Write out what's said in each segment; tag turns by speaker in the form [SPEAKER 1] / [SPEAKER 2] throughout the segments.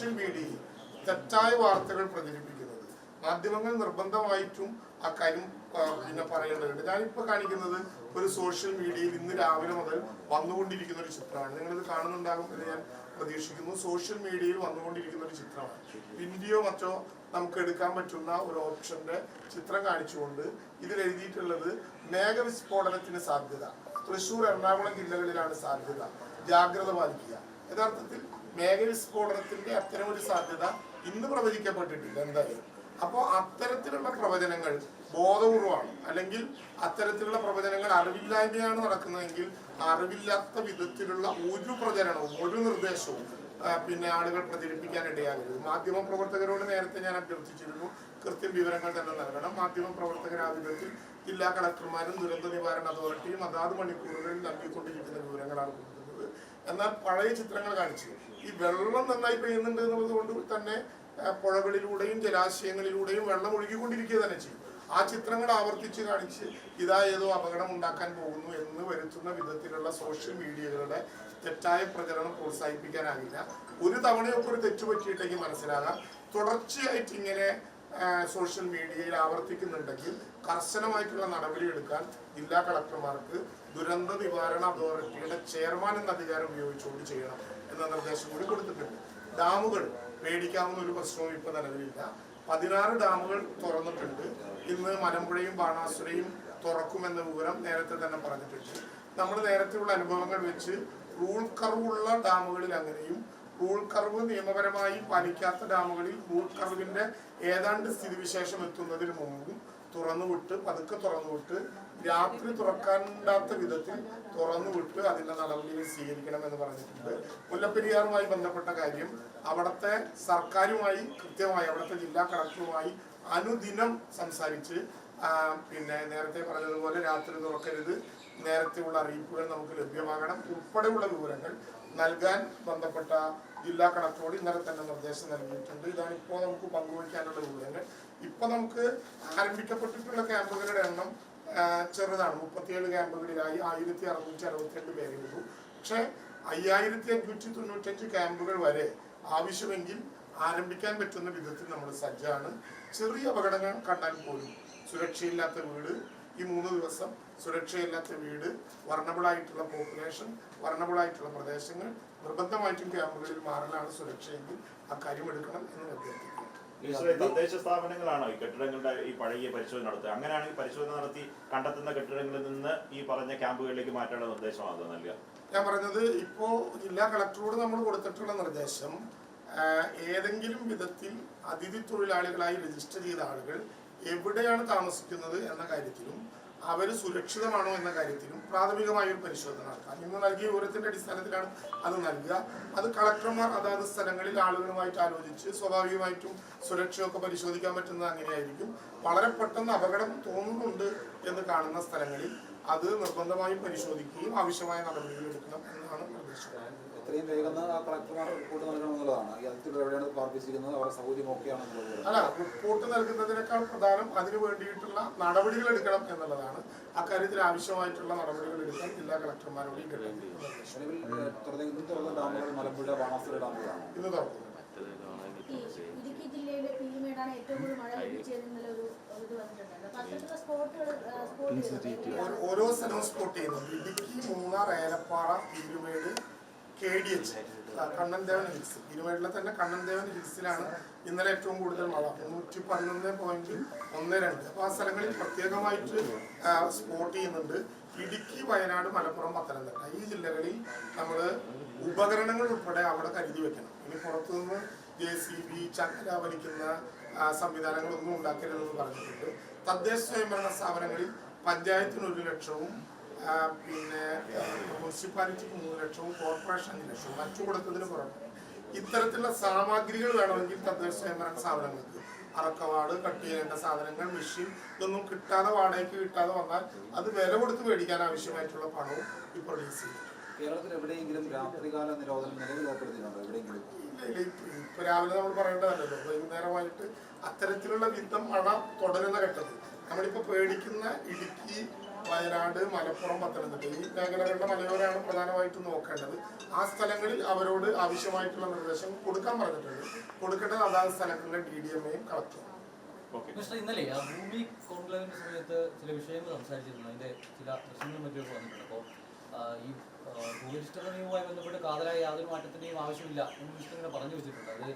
[SPEAKER 1] Social മീഡിയയിൽ തെറ്റായ വാർത്തകൾ പ്രചരിപ്പിക്കുന്നത്. മാധ്യമങ്ങൾ നിർബന്ധമായിട്ടും ആ കാര്യം പിന്നെ പറയേണ്ടതുണ്ട്. ഞാനിപ്പോൾ കാണിക്കുന്നത് ഒരു സോഷ്യൽ മീഡിയയിൽ ഇന്ന് രാവിലെ മുതൽ വന്നുകൊണ്ടിരിക്കുന്ന ഒരു ചിത്രമാണ്. നിങ്ങളിത് കാണുന്നുണ്ടാകും എന്ന് ഞാൻ പ്രതീക്ഷിക്കുന്നു. സോഷ്യൽ മീഡിയയിൽ വന്നുകൊണ്ടിരിക്കുന്ന ഒരു ചിത്രമാണ്. വീഡിയോ മറ്റോ നമുക്ക് എടുക്കാൻ പറ്റുന്ന ഒരു ഓപ്ഷന്റെ ചിത്രം കാണിച്ചുകൊണ്ട് ഇതിൽ എഴുതിയിട്ടുള്ളത് മേഘവിസ്ഫോടനത്തിന് സാധ്യത. തൃശൂർ എറണാകുളം ജില്ലകളിലാണ് സാധ്യത. ജാഗ്രത പാലിക്കുക. യഥാർത്ഥത്തിൽ മേഘവിസ്ഫോടനത്തിന്റെ അത്തരം ഒരു സാധ്യത ഇന്ന് പ്രവചിക്കപ്പെട്ടിട്ടില്ല എന്തായാലും. അപ്പോൾ അത്തരത്തിലുള്ള പ്രവചനങ്ങൾ ബോധപൂർവമാണ്. അല്ലെങ്കിൽ അത്തരത്തിലുള്ള പ്രവചനങ്ങൾ അറിവില്ലായ്മയാണ് നടക്കുന്നതെങ്കിൽ അറിവില്ലാത്ത വിധത്തിലുള്ള ഒരു പ്രചരണവും ഒരു നിർദ്ദേശവും പിന്നെ ആളുകൾ പ്രചരിപ്പിക്കാൻ ഇടയാകരുത്. മാധ്യമ പ്രവർത്തകരോട് നേരത്തെ ഞാൻ അഭ്യർത്ഥിച്ചിരുന്നു കൃത്യം വിവരങ്ങൾ തന്നെ നൽകണം. മാധ്യമ വിധത്തിൽ ജില്ലാ കളക്ടർമാരും ദുരന്ത നിവാരണ അതോറിറ്റിയും അതാത് മണിക്കൂറുകളിൽ നൽകിക്കൊണ്ടിരിക്കുന്ന വിവരങ്ങളാണ് എന്നാൽ പഴയ ചിത്രങ്ങൾ കാണിച്ചു. ഈ വെള്ളം നന്നായി പെയ്യുന്നുണ്ട് എന്നുള്ളത് കൊണ്ട് തന്നെ പുഴകളിലൂടെയും ജലാശയങ്ങളിലൂടെയും വെള്ളം ഒഴുകിക്കൊണ്ടിരിക്കുക തന്നെ ചെയ്യും. ആ ചിത്രങ്ങൾ ആവർത്തിച്ച് കാണിച്ച് ഇതാ ഏതോ അപകടം ഉണ്ടാക്കാൻ പോകുന്നു എന്ന് വരുത്തുന്ന വിധത്തിലുള്ള സോഷ്യൽ മീഡിയകളുടെ തെറ്റായ പ്രചരണം പ്രോത്സാഹിപ്പിക്കാനാകില്ല ഒരു തവണയൊക്കെ ഒരു തെറ്റ് പറ്റിയിട്ടെങ്കിൽ മനസ്സിലാകാം. തുടർച്ചയായിട്ട് ഇങ്ങനെ സോഷ്യൽ മീഡിയയിൽ ആവർത്തിക്കുന്നുണ്ടെങ്കിൽ കർശനമായിട്ടുള്ള നടപടിയെടുക്കാൻ ജില്ലാ കളക്ടർമാർക്ക് ദുരന്ത നിവാരണ അതോറിറ്റിയുടെ ചെയർമാൻ എന്ന അധികാരം ഉപയോഗിച്ചുകൊണ്ട് ചെയ്യണം എന്ന നിർദ്ദേശം കൂടി കൊടുത്തിട്ടുണ്ട്. ഡാമുകൾ പേടിക്കാവുന്ന ഒരു പ്രശ്നവും ഇപ്പൊ നിലവിലില്ല. പതിനാറ് ഡാമുകൾ തുറന്നിട്ടുണ്ട്. ഇന്ന് മലമ്പുഴയും ബാണാസുരയും തുറക്കുമെന്ന വിവരം നേരത്തെ തന്നെ പറഞ്ഞിട്ടുണ്ട്. നമ്മൾ നേരത്തെയുള്ള അനുഭവങ്ങൾ വെച്ച് റൂൾ കർവുള്ള ഡാമുകളിൽ അങ്ങനെയും റൂൾ കർവ് നിയമപരമായി പാലിക്കാത്ത ഡാമുകളിൽ റൂൾ കർവിന്റെ ഏതാണ്ട് സ്ഥിതിവിശേഷം എത്തുന്നതിന് മുമ്പും തുറന്നുവിട്ട് പതുക്കെ തുറന്നുവിട്ട് രാത്രി തുറക്കാണ്ടാത്ത വിധത്തിൽ തുറന്നുവിട്ട് അതിന്റെ നടപടികൾ സ്വീകരിക്കണം എന്ന് പറഞ്ഞിട്ടുണ്ട്. മുല്ലപ്പെരിയാറുമായി ബന്ധപ്പെട്ട കാര്യം അവിടുത്തെ സർക്കാരുമായി കൃത്യമായി അവിടുത്തെ ജില്ലാ കളക്ടറുമായി അനുദിനം സംസാരിച്ച് പിന്നെ നേരത്തെ പറഞ്ഞതുപോലെ രാത്രി തുറക്കരുത് നേരത്തെയുള്ള അറിയിപ്പുകൾ നമുക്ക് ലഭ്യമാകണം. ഉൾപ്പെടെയുള്ള വിവരങ്ങൾ നൽകാൻ ബന്ധപ്പെട്ട ജില്ലാ കളക്ടറോട് ഇന്നലെ തന്നെ നിർദ്ദേശം നൽകിയിട്ടുണ്ട്. ഇതാണ് ഇപ്പോൾ നമുക്ക് പങ്കുവയ്ക്കാനുള്ള വിവരങ്ങൾ. ഇപ്പൊ നമുക്ക് ആരംഭിക്കപ്പെട്ടിട്ടുള്ള ക്യാമ്പുകളുടെ എണ്ണം ചെറുതാണ്. മുപ്പത്തിയേഴ് ക്യാമ്പുകളിലായി ആയിരത്തി അറുന്നൂറ്റി അറുപത്തിരണ്ട് പേരെ ഉള്ളൂ. പക്ഷേ അയ്യായിരത്തി അഞ്ഞൂറ്റി തൊണ്ണൂറ്റഞ്ച് ക്യാമ്പുകൾ വരെ ആവശ്യമെങ്കിൽ ആരംഭിക്കാൻ പറ്റുന്ന വിധത്തിൽ നമ്മൾ സജ്ജാണ്. ചെറിയ അപകടങ്ങൾ കണ്ടാൽ പോലും സുരക്ഷയില്ലാത്ത വീട് ഈ മൂന്ന് ദിവസം സുരക്ഷയില്ലാത്ത വീട് വർണബിൾ ആയിട്ടുള്ള പോപ്പുലേഷൻ വർണബിൾ ആയിട്ടുള്ള പ്രദേശങ്ങൾ നിർബന്ധമായിട്ടും ക്യാമ്പുകളിൽ മാറലാണ് സുരക്ഷയെങ്കിൽ ആ കാര്യം എടുക്കണം എന്ന് അഭ്യർത്ഥിക്കുന്നു.
[SPEAKER 2] തദ്ദേശ സ്ഥാപനങ്ങളാണോ ഈ കെട്ടിടങ്ങളുടെ ഈ പഴകിയ പരിശോധന നടത്തുക? അങ്ങനെയാണെങ്കിൽ പരിശോധന നടത്തി കണ്ടെത്തുന്ന കെട്ടിടങ്ങളിൽ നിന്ന് ഈ പറഞ്ഞ ക്യാമ്പുകളിലേക്ക് മാറ്റാനുള്ള നിർദ്ദേശമാണോ നൽകുക.
[SPEAKER 1] ഞാൻ പറഞ്ഞത് ഇപ്പോ ജില്ലാ കളക്ടറോട് നമ്മൾ കൊടുത്തിട്ടുള്ള നിർദ്ദേശം ഏതെങ്കിലും വിധത്തിൽ അതിഥി തൊഴിലാളികളായി രജിസ്റ്റർ ചെയ്ത ആളുകൾ എവിടെയാണ് താമസിക്കുന്നത് എന്ന കാര്യത്തിലും അവർ സുരക്ഷിതമാണോ എന്ന കാര്യത്തിലും പ്രാഥമികമായ ഒരു പരിശോധന നടത്താം. നിങ്ങൾ നൽകിയ വിവരത്തിന്റെ അടിസ്ഥാനത്തിലാണ് അത് നൽകുക. അത് കളക്ടർമാർ അതാത് സ്ഥലങ്ങളിൽ ആളുകളുമായിട്ട് ആലോചിച്ച് സ്വാഭാവികമായിട്ടും സുരക്ഷയൊക്കെ പരിശോധിക്കാൻ പറ്റുന്നത് അങ്ങനെയായിരിക്കും. വളരെ പെട്ടെന്ന് അപകടം തോന്നുന്നുണ്ട് എന്ന് കാണുന്ന സ്ഥലങ്ങളിൽ അത് നിർബന്ധമായും പരിശോധിക്കുകയും ആവശ്യമായ നടപടികൾ എടുക്കണം എന്നാണ് നിർദ്ദേശിക്കുന്നത്
[SPEAKER 3] എത്രയും വേഗം കളക്ടർമാർ റിപ്പോർട്ട് നൽകണമെന്നുള്ളതാണ്. പാർപ്പിച്ചിരിക്കുന്നത് അവരുടെ സൗകര്യം ഒക്കെയാണെന്നുള്ളത്
[SPEAKER 1] അല്ല റിപ്പോർട്ട് നൽകുന്നതിനേക്കാൾ പ്രധാനം അതിനു വേണ്ടിയിട്ടുള്ള നടപടികൾ എടുക്കണം എന്നുള്ളതാണ്. അക്കാര്യത്തിൽ ആവശ്യമായിട്ടുള്ള നടപടികൾ എടുക്കാൻ ജില്ലാ കളക്ടർമാരോട് ഈ ഘട്ടത്തിൽ നിർദ്ദേശം
[SPEAKER 3] നിലവിൽ ഏഹ്, തുറന്ന ഇന്നും തുറന്ന ഡാമുകൾ മലമ്പുഴ ബാണാസുര ഡാമുകളാണ്.
[SPEAKER 1] ഇന്ന് തുറക്കുന്നു
[SPEAKER 4] ഇടുക്കി ജില്ലയിലെ ഏറ്റവും കൂടുതൽ മഴ ഇത് വന്നിട്ടുണ്ടായിരുന്നു സ്പോട്ടുകൾ
[SPEAKER 1] ഓരോ- സ്ഥലവും സ്പോട്ട് ചെയ്യുന്നു. Idukki Munnar Elappara Thirumedu K D H Kannan Devan hills. തിരുമേടിലെ തന്നെ കണ്ണൻദേവൻ ഹിൽസിലാണ് ഇന്നലെ ഏറ്റവും കൂടുതൽ മഴ. നൂറ്റി പതിനൊന്ന് പോയിന്റ് ഒന്ന് രണ്ട്. അപ്പൊ ആ സ്ഥലങ്ങളിൽ പ്രത്യേകമായിട്ട് സ്പോട്ട് ചെയ്യുന്നുണ്ട്. ഇടുക്കി വയനാട് മലപ്പുറം പത്തനംതിട്ട. ഈ ജില്ലകളിൽ നമ്മൾ ഉപകരണങ്ങൾ ഉൾപ്പെടെ അവിടെ കരുതി വെക്കണം. ഇനി പുറത്തുനിന്ന് ജെ സി ബി ചക്കര വലിക്കുന്ന സംവിധാനങ്ങളൊന്നും ഉണ്ടാക്കരുതെന്ന് പറഞ്ഞിട്ടുണ്ട്. തദ്ദേശ സ്വയംഭരണ സ്ഥാപനങ്ങളിൽ പഞ്ചായത്തിന് ഒരു ലക്ഷവും പിന്നെ മുനിസിപ്പാലിറ്റി മുനിസിപ്പാലിറ്റിക്ക് മൂന്ന് ലക്ഷവും കോർപ്പറേഷൻ അഞ്ച് ലക്ഷവും മറ്റു കൊടുക്കുന്നതിന് പുറമെ ഇത്തരത്തിലുള്ള സാമഗ്രികൾ വേണമെങ്കിൽ തദ്ദേശ സ്വയംഭരണ സ്ഥാപനങ്ങൾക്ക് അറക്കവാട് കട്ട് ചെയ്യേണ്ട സാധനങ്ങൾ മെഷീൻ ഇതൊന്നും കിട്ടാതെ വാടകയ്ക്ക് കിട്ടാതെ വന്നാൽ അത് വില കൊടുത്ത് മേടിക്കാൻ ആവശ്യമായിട്ടുള്ള പണവും ഇപ്പോൾ റിലീസ് ചെയ്യും
[SPEAKER 3] കേരളത്തിൽ എവിടെയെങ്കിലും രാത്രികാല നിരോധനം എവിടെയെങ്കിലും?
[SPEAKER 1] ഇപ്പൊ രാവിലെ നമ്മൾ പറയേണ്ടതല്ലോ വൈകുന്നേരമായിട്ട് അത്തരത്തിലുള്ള വിധം മഴ തുടരുന്ന ഘട്ടത്തിൽ നമ്മളിപ്പോ പേടിക്കുന്ന ഇടുക്കി വയനാട് മലപ്പുറം പത്തനംതിട്ട. ഈ മേഖലകളുടെ മലയോരാണ് പ്രധാനമായിട്ടും നോക്കേണ്ടത്. ആ സ്ഥലങ്ങളിൽ അവരോട് ആവശ്യമായിട്ടുള്ള നിർദ്ദേശം കൊടുക്കാൻ പറഞ്ഞിട്ടുണ്ട്. കൊടുക്കേണ്ടത് അതാത് സ്ഥലങ്ങളിലെ ഡി ഡി എം എയും കളക്ടറും.
[SPEAKER 5] മിസ്റ്റർ ഇന്നലെ ആ ഭൂമി കോൺക്ലേവിന്റെ സമയത്ത് ചില വിഷയങ്ങൾ സംസാരിച്ചിരുന്നു. അതിന്റെ ചില പ്രശ്നങ്ങളും മറ്റൊക്കെ വന്നിട്ടുണ്ട്. അപ്പോൾ ഈ ഭൂരിഷ്ഠത നിയമവുമായി ബന്ധപ്പെട്ട് കാതലായ യാതൊരു മാറ്റത്തിന്റെയും ആവശ്യമില്ല എന്ന് മിസ്റ്റർ ഇങ്ങനെ പറഞ്ഞു വെച്ചിട്ടുണ്ട്. അത്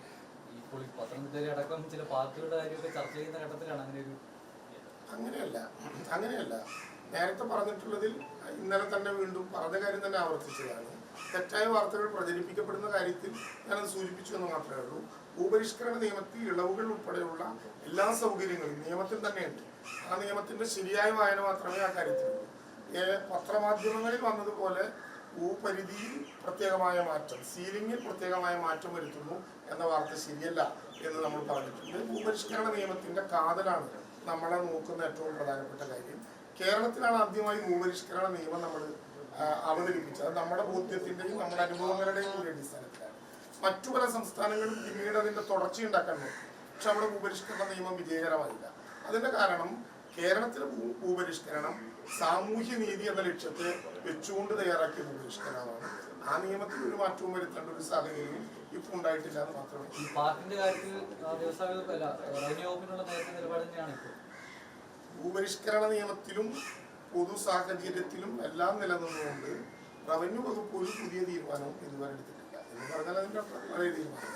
[SPEAKER 5] ഈ ഇപ്പോൾ ഈ പത്തനംതിട്ടയിലെ അടക്കം ചില പാർട്ടികളുടെ കാര്യമൊക്കെ ചർച്ച ചെയ്യുന്ന ഘട്ടത്തിലാണ് അങ്ങനെ ഒരു
[SPEAKER 1] അങ്ങനെയല്ല. അങ്ങനെയല്ല. നേരത്തെ പറഞ്ഞിട്ടുള്ളതിൽ ഇന്നലെ തന്നെ വീണ്ടും പറഞ്ഞ കാര്യം തന്നെ ആവർത്തിച്ചതാണ്. തെറ്റായ വാർത്തകൾ പ്രചരിപ്പിക്കപ്പെടുന്ന കാര്യത്തിൽ ഞാനത് സൂചിപ്പിച്ചു എന്ന് മാത്രമേ ഉള്ളൂ. ഭൂപരിഷ്കരണ നിയമത്തിൽ ഇളവുകൾ ഉൾപ്പെടെയുള്ള എല്ലാ സൗകര്യങ്ങളും നിയമത്തിൽ തന്നെയുണ്ട്. ആ നിയമത്തിന്റെ ശരിയായ വായന മാത്രമേ ആ കാര്യത്തിലുള്ളൂ. പത്രമാധ്യമങ്ങളിൽ വന്നതുപോലെ ഭൂപരിധിയിൽ പ്രത്യേകമായ മാറ്റം സീലിംഗിൽ പ്രത്യേകമായ മാറ്റം വരുത്തുന്നു എന്ന വാർത്ത ശരിയല്ല എന്ന് നമ്മൾ പറഞ്ഞിട്ടുണ്ട്. ഭൂപരിഷ്കരണ നിയമത്തിന്റെ കാതലാണ് നമ്മളെ നോക്കുന്ന ഏറ്റവും പ്രധാനപ്പെട്ട കാര്യം. കേരളത്തിലാണ് ആദ്യമായി ഭൂപരിഷ്കരണ നിയമം നമ്മൾ അവതരിപ്പിച്ചത്. നമ്മുടെ ബോധ്യത്തിന്റെയും നമ്മുടെ അനുഭവങ്ങളുടെയും കൂടി അടിസ്ഥാനത്തിലാണ്. മറ്റു പല സംസ്ഥാനങ്ങളും പിന്നീട് അതിന്റെ തുടർച്ചയുണ്ടാക്കാൻ നോക്കും. പക്ഷെ നമ്മുടെ ഭൂപരിഷ്കരണ നിയമം വിജയകരമായില്ല. അതിന്റെ കാരണം കേരളത്തിലെ ഭൂപരിഷ്കരണം സാമൂഹ്യ നീതി എന്ന ലക്ഷ്യത്തെ വെച്ചുകൊണ്ട് തയ്യാറാക്കിയ ഭൂപരിഷ്കരണമാണ്. ആ നിയമത്തിൽ ഒരു മാറ്റവും വരുത്തേണ്ട ഒരു സാഹചര്യം ഇപ്പൊ ഉണ്ടായിട്ടില്ല എന്ന് മാത്രമേ
[SPEAKER 5] പാർട്ടിന്റെ കാര്യത്തിൽ
[SPEAKER 1] ഭൂപരിഷ്കരണ നിയമത്തിലും പൊതു സാഹചര്യത്തിലും എല്ലാം നിലനിന്നുകൊണ്ട് റവന്യൂ വകുപ്പ് ഒരു പുതിയ തീരുമാനവും ഇതുവരെ എടുത്തിട്ടില്ല. എന്ന് പറഞ്ഞാൽ അതിന്റെ പഴയ തീരുമാനം